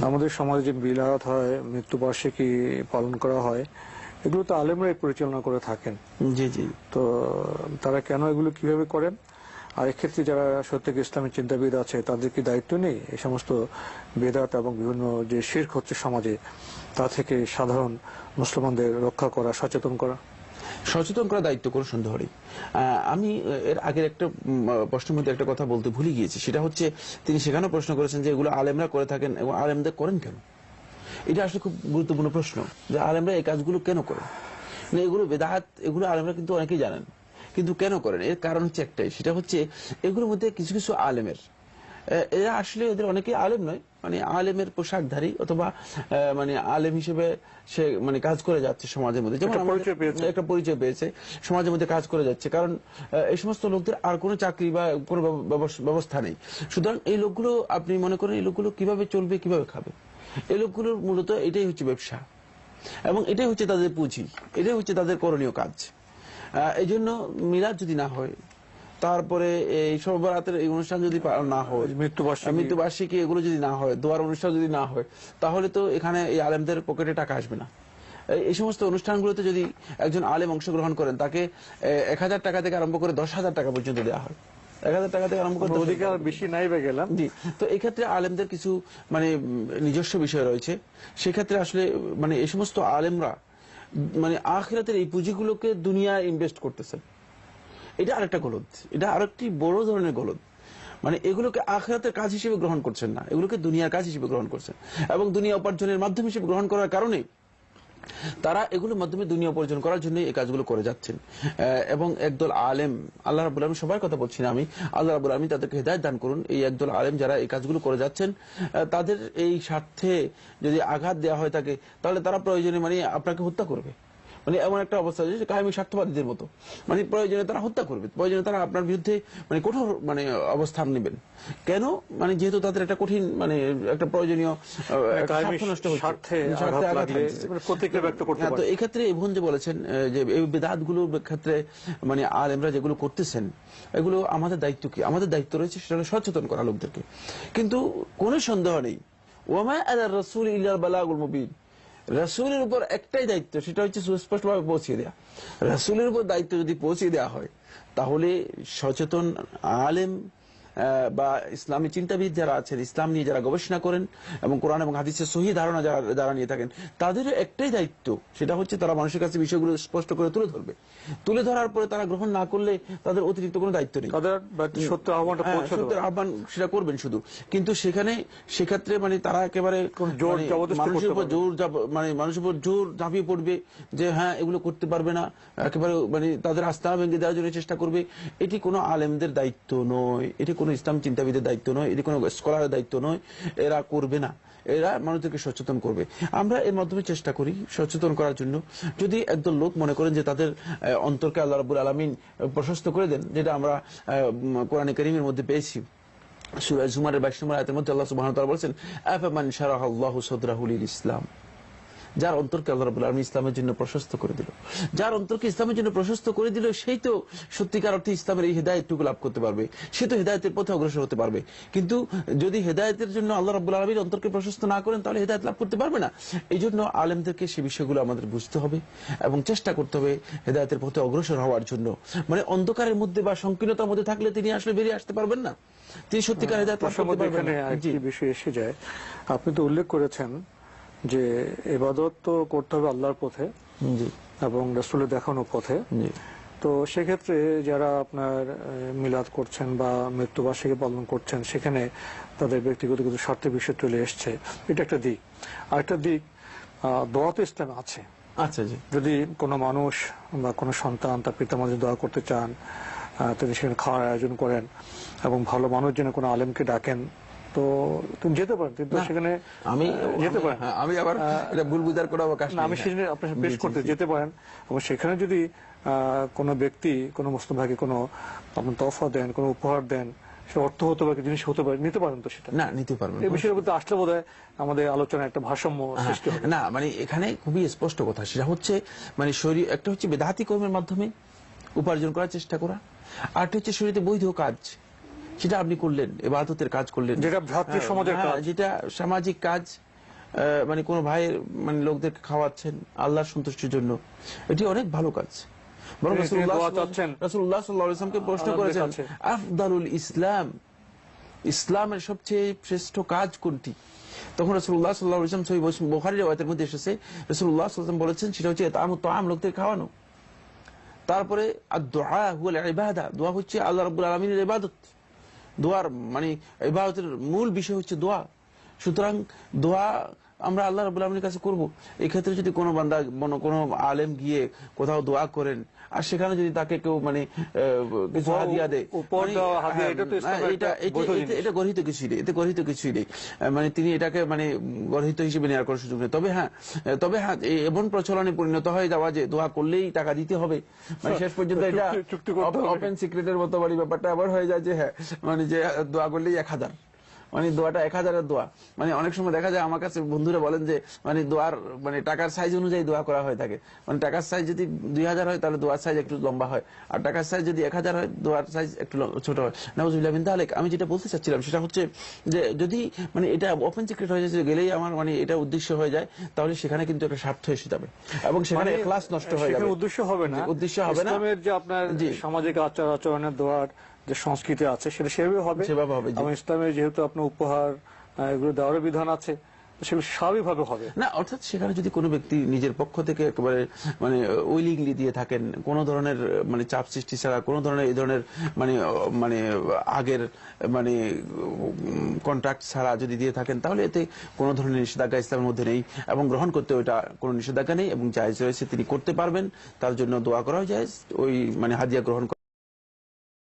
আমাদের সমাজে যে বিলাত হয় মৃত্যুবার্ষিকী পালন করা হয় এগুলো তো আলেমরাই পরিচালনা করে থাকেন। জি জি। তো তারা কেন এগুলো কীভাবে করেন? আর এক্ষেত্রে যারা সত্যি ইসলামী চিন্তাবিদ আছে তাদের কি দায়িত্ব নেই? এই সমস্ত বেদাত এবং বিভিন্ন যে শির্ক হচ্ছে সমাজে তা থেকে সাধারণ মুসলমানদের রক্ষা করা সচেতন করা? সচেতন করার দায়িত্ব কোনো সন্দেহ নেই। আমি এর আগের একটা প্রশ্নের মধ্যে একটা কথা বলতে ভুলে গিয়েছি। সেটা হচ্ছে, তিনি সেখানেও প্রশ্ন করেছেন যে এগুলো আলেমরা করে থাকেন এবং আলেমদের করেন কেন? এটা আসলে খুব গুরুত্বপূর্ণ প্রশ্ন যে আলেমরা এই কাজগুলো কেন করেন? না এগুলো বেদাহাত, এগুলো আলেমরা কিন্তু অনেকেই জানেন, কিন্তু কেন করেন? এর কারণ হচ্ছে একটাই, সেটা হচ্ছে এগুলোর মধ্যে কিছু কিছু আলেমের এরা আসলে এদের অনেকে আলেম নয় মানে আলেমের পোশাকধারী অথবা মানে আলেম হিসেবে সে মানে কাজ করে যাচ্ছে সমাজের মধ্যে। যেমন একটা পরিচয় পেয়েছে। একটা পরিচয় পেয়েছে সমাজের মধ্যে কাজ করে যাচ্ছে। কারণ এই সমস্ত লোকদের আর কোনো চাকরি বা কোনো ব্যবস্থা নেই। সুতরাং এই লোকগুলো আপনি মনে করেন এই লোকগুলো কীভাবে চলবে কীভাবে খাবে? এই লোকগুলোর মূলত এটাই হচ্ছে ব্যবসা। এবং এটাই হচ্ছে তাদের পুঁজি। এটাই হচ্ছে তাদের করণীয় কাজ। এই জন্য মিলাদ যদি না হয় তারপরে এই সর্বরাতের এই অনুষ্ঠান যদি না হয় মৃত্যুবার্ষিকী। মৃত্যুবার্ষিকী এগুলো যদি না হয় দোয়ার অনুষ্ঠান যদি না হয় তাহলে তো এখানে এই আলেমদের পকেটে টাকা আসবে না। এই- সমস্ত অনুষ্ঠানগুলোতে যদি একজন আলেম অংশগ্রহণ করেন তাকে এক হাজার টাকা থেকে আরম্ভ করে দশ হাজার টাকা পর্যন্ত দেওয়া হয়। এক হাজার টাকা থেকে আরম্ভ করে আমরা 10,000 ওদিকে আর বেশি নাই বা গেলাম। জি। তো এক্ষেত্রে আলেমদের কিছু মানে নিজস্ব বিষয় রয়েছে। সেক্ষেত্রে আসলে মানে এই সমস্ত আলেমরা মানে আখিরাতের এই পুঁজিগুলোকে দুনিয়া ইনভেস্ট করতেছেন। এটা আরেকটা গলদ। এটা আরেকটি বড় ধরনের গলদ। মানে এগুলোকে আখিরাতের কাজ হিসেবে গ্রহণ করছেন না। এগুলোকে দুনিয়ার কাজ হিসেবে গ্রহণ করছেন। এবং দুনিয়া উপার্জনের মাধ্যম হিসেবে গ্রহণ করার কারণে তারা এগুলোর মাধ্যমে দুনিয়া উপার্জন করার জন্য এই কাজগুলো করে যাচ্ছেন। এবং একদল আলেম, আল্লাহ রাবুল আলম সবার কথা বলছি না আমি। আল্লাহ রাবুল আলমী তাদেরকে হেদায়ত দান করুন। এই একদল আলেম যারা এই কাজগুলো করে যাচ্ছেন তাদের এই স্বার্থে যদি আঘাত দেওয়া হয় থাকে তাহলে তারা প্রয়োজনে মানে আপনাকে হত্যা করবে। মানে এমন একটা অবস্থা যে কায়েমি স্বার্থবাদীদের মতো। মানে প্রয়োজনে তারা হত্যা করবে প্রয়োজনে তারা আপনার বিরুদ্ধে মানে কঠোর মানে অবস্থান নেবেন। কেন? মানে যেহেতু তাদের একটা কঠিন মানে একটা প্রয়োজনীয় তো এই ক্ষেত্রে যে বলেছেন যে এই বেদাতগুলোর ক্ষেত্রে মানে আলেমরা যেগুলো করতেছেন এগুলো আমাদের দায়িত্ব কি? আমাদের দায়িত্ব রয়েছে সেটা হলো সচেতন করা লোকদেরকে। কিন্তু কোনো সন্দেহ নেই। ওমা আলা রসুল ইল্লাল বালাগুল মুবিন। রাসূলের উপর একটাই দায়িত্ব, সেটা হচ্ছে সুস্পষ্টভাবে পৌঁছে দেওয়া রাসুলের উপর দায়িত্ব যদি পৌঁছে দেওয়া হয়, তাহলে সচেতন আলেম বা ইসলামী চিন্তাবিদ যারা আছেন ইসলাম নিয়ে যারা গবেষণা করেন এবং কোরআন এবং হাদিসের সহি ধারণা যারা যারা নিয়ে থাকেন তাদেরও একটাই দায়িত্ব সেটা হচ্ছে তারা মানুষের কাছে বিষয়গুলো স্পষ্ট করে তুলে ধরবে। তুলে ধরার পরে তারা গ্রহণ না করলে তাদের অতিরিক্ত কোনো দায়িত্ব নেই। সত্য হ্যাঁ, সত্যের আহ্বান সেটা করবেন শুধু। কিন্তু সেখানে সেক্ষেত্রে মানে তারা একেবারে জোর মানে মানুষের উপর জোর মানে মানুষের উপর জোর ঝাঁপিয়ে পড়বে যে হ্যাঁ এগুলো করতে পারবে না। একেবারে মানে তাদের আস্থা ভেঙে দেওয়ার জন্য চেষ্টা করবে। এটি কোনো আলেমদের দায়িত্ব নয়। এটি কোনো ইসলাম চিন্তাবিদের দায়িত্ব নয়, এটি কোনো স্কলারের দায়িত্ব নয়, এরা করবে না। এরা মানুষদেরকে সচেতন করবে। আমরা এর মাধ্যমে চেষ্টা করি সচেতন করার জন্য। যদি একদল লোক মনে করেন যে তাদের অন্তরকে আল্লাহ রাবুল আলমিন প্রশস্ত করে দেন, যেটা আমরা কোরআন করিমের মধ্যে পেয়েছি। সূরা জুমারের 22 নম্বর আয়াতের মধ্যে আল্লাহ তাআলা বলেছেন, আফামান শারাহাল্লাহু সাদরাহু লিল ইসলাম। যার অন্তরকে আল্লাহ ইসলামের জন্য প্রশস্ত করে দিল। যার অন্তরকে ইসলামের জন্য প্রশস্ত করে দিল সেই তো সত্যিকার অর্থে ইসলামের এই হেদায়েতটুকু লাভ করতে পারবে। সে তো হেদায়েতের পথে অগ্রসর হতে পারবে। কিন্তু যদি হেদায়েতের জন্য আল্লাহ রাব্বুল আলামিন অন্তরকে প্রশস্ত না করেন তাহলে হেদায়েত লাভ করতে পারবে না। এই জন্য আলেমদেরকে সে বিষয়গুলো আমাদের বুঝতে হবে এবং চেষ্টা করতে হবে হেদায়েতের পথে অগ্রসর হওয়ার জন্য। মানে অন্ধকারের মধ্যে বা সংকীর্ণতার মধ্যে থাকলে তিনি আসলে বেরিয়ে আসতে পারবেন না। তিনি সত্যিকার হেদায়েত লাভ করতে পারবেন না। বিষয় এসে যায়। আপনি তো উল্লেখ করেছেন যে এবাদত তো করতে হবে আল্লাহর পথে জি। এবং রসুলের দেখানো পথে। তো সেক্ষেত্রে যারা আপনার মিলাদ করছেন বা মৃত্যুবার্ষিকী পালন করছেন সেখানে তাদের ব্যক্তিগত কিছু স্বার্থের বিষয় চলে এসছে। এটা একটা দিক। আরেকটা দিক দোয়া তো ইসলামে আছে। আচ্ছা জি। যদি কোনো মানুষ বা কোনো সন্তান তার পিতা মাঝে দোয়া করতে চান তিনি সেখানে খাওয়ার আয়োজন করেন এবং ভালো মানুষ যেন কোনো আলেমকে ডাকেন তো তুমি যেতে পারেন কিন্তু সেখানে আমি যেতে পারেন। হ্যাঁ, আমি আবার এটা ভুল বুঝার কোনো অবকাশ আমি হ্যাঁ। সেখানে আপনার পেশ জি, জি, করতে যেতে পারেন। এবং সেখানে যদি কোনো ব্যক্তি কোনো মুসলিম ভাইকে কোনো আপনার তফা দেন কোনো উপহার দেন সে অর্থ হতে পারে জিনিস হতে পারে নিতে পারেন তো সেটা? না নিতে পারবেন এই বিষয়ের মধ্যে আসলে বোধ আমাদের আলোচনায় একটা ভারসাম্য সৃষ্টি হবে। না মানে এখানে খুবই স্পষ্ট কথা সেটা হচ্ছে মানে শরীর একটা হচ্ছে বেদাতি কর্মের মাধ্যমে উপার্জন করার চেষ্টা করা আর একটা হচ্ছে শরীরে বৈধ কাজ। সেটা আপনি করলেন এবাদতের কাজ করলেন। যেটা ভ্রাতৃ সমাজের হ্যাঁ, কাজ। যেটা সামাজিক কাজ মানে কোন ভাইয়ের মানে লোকদেরকে খাওয়াচ্ছেন আল্লাহর সন্তুষ্টির জন্য। এটি অনেক ভালো কাজ। বরং প্রশ্ন করেছেন। ইসলাম ইসলামের সবচেয়ে শ্রেষ্ঠ কাজ কোনটি? তখন রসুল্লাহ সাল্লাহ ইসলাম সহি বোখারি রেওয়ায়তের মধ্যে এসেছে রসুল্লাহ সাল্লাম বলেছেন সেটা হচ্ছে তো আম লোকদের খাওয়ানো। তারপরে আর দোয়া হুয়াল ইবাদা। দোয়া হচ্ছে আল্লাহ রাব্বুল আলামিনের ইবাদত। দোয়ার মানে ইবাদতের মূল বিষয় হচ্ছে দোয়া। সুতরাং দোয়া আমরা আল্লাহ রাব্বুল আলামিনের কাছে করব। এই ক্ষেত্রে যদি কোনো বান্দা কোনো- কোনো আলেম গিয়ে কোথাও দোয়া করেন আর সেখানে যদি তাকে কেউ মানে কিছু হাদিয়া দেয় উপহার মানে, হ্যাঁ, এটা গর্হিত কিছুই নেই এতে গর্হিত কিছুই নেই। মানে তিনি এটাকে মানে গর্হিত হিসেবে নেওয়ার কোনো সুযোগ নেই। তবে হ্যাঁ তবে হ্যাঁ এমন প্রচলনে পরিণত হয়ে যাওয়া যে দোয়া করলেই টাকা দিতে হবে। মানে শেষ পর্যন্ত এটা ওপেন সিক্রেটের মতো বাড়ি ব্যাপারটা আবার হয়ে যায় যে হ্যাঁ মানে যে দোয়া করলেই এক হাজার। মানে দোয়াটা এক হাজারের দোয়া। মানে অনেক সময় দেখা যায় আমার কাছে বন্ধুরা বলেন যে মানে দোয়ার মানে টাকার সাইজ অনুযায়ী দোয়া করা হয়ে থাকে। মানে টাকার সাইজ যদি দুই হাজার হয় তাহলে দোয়ার সাইজ একটু লম্বা হয়। আর টাকার সাইজ যদি এক হাজার হয় দোয়ার সাইজ একটু ছোট হয়। নাউজুবিল্লাহ মিন তাহলে আমি যেটা বলতে চাচ্ছিলাম সেটা হচ্ছে যে যদি মানে এটা ওপেন সিক্রেট হয়ে যাচ্ছে গেলেই আমার মানে এটা উদ্দেশ্য হয়ে যায় তাহলে সেখানে কিন্তু একটা স্বার্থ এসে যাবে। এবং সেখানে মানে ক্লাস নষ্ট হয়ে যাবে। উদ্দেশ্য হবে না। উদ্দেশ্য হবে না। যে আপনার। সামাজিক আচার আচরণের দোয়ার যে সংস্কৃতি আছে সেটা সেভাবে হবে। সেভাবে হবে, এবং ইসলামের যেহেতু আপনার উপহার এগুলো দেওয়ার বিধান আছে সেগুলো স্বাভাবিকভাবে হবে। না অর্থাৎ সেখানে যদি কোনো ব্যক্তি নিজের পক্ষ থেকে একেবারে মানে উইলিংলি দিয়ে থাকেন কোনো ধরনের মানে চাপ সৃষ্টি ছাড়া কোনো ধরনের এই ধরনের মানে মানে আগের মানে কন্ট্রাক্ট ছাড়া যদি দিয়ে থাকেন তাহলে এতে কোনো ধরনের নিষেধাজ্ঞা ইসলামের মধ্যে নেই এবং গ্রহণ করতে ওইটা কোনো নিষেধাজ্ঞা নেই এবং জায়েজ রয়েছে তিনি করতে পারবেন তার জন্য দোয়া করাও যায় ওই মানে হাদিয়া গ্রহণ